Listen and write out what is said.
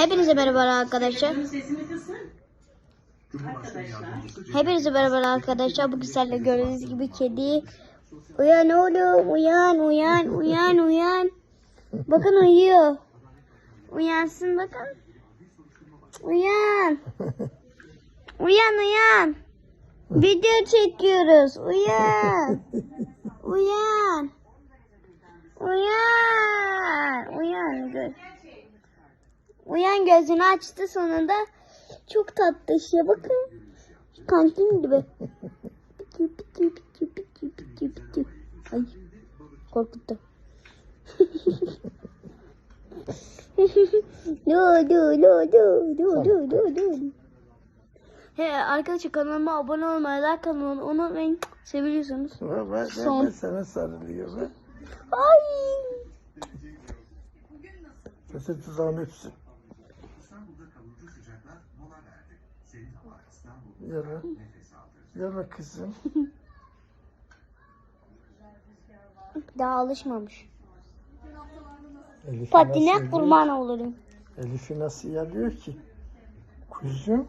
Hepinize merhaba arkadaşlar. Sesini kısın. Arkadaşlar. Hepinize merhaba arkadaşlar. Bugün sizlerle gördüğünüz gibi kedi. Uyan oğlum uyan uyan uyan uyan. Bakın uyuyor. Uyansın bakın. Uyan. Uyan uyan. Video çekiyoruz. Uyan. Uyan. Uyan. Uyan. Gö- Uyan gözünü açtı sonunda. Çok tatlı şey bakın. Kantin gibi. Pitiu pitiu pitiu pitiu pitiu pitiu. Ay korkuttu. do do do do do do do do. He arkadaşlar kanalıma abone olmayı, like atmayı unutmayın. Seviyorsunuz. Ben, ben, Son. ben sana sarılıyor be. Ay. Kesin tuzağını öpsün. Yana. Yana kızım. Daha alışmamış. Elif'i Patine nasıl kurban olurum. Elif'i nasıl yalıyor ki? Kuzum.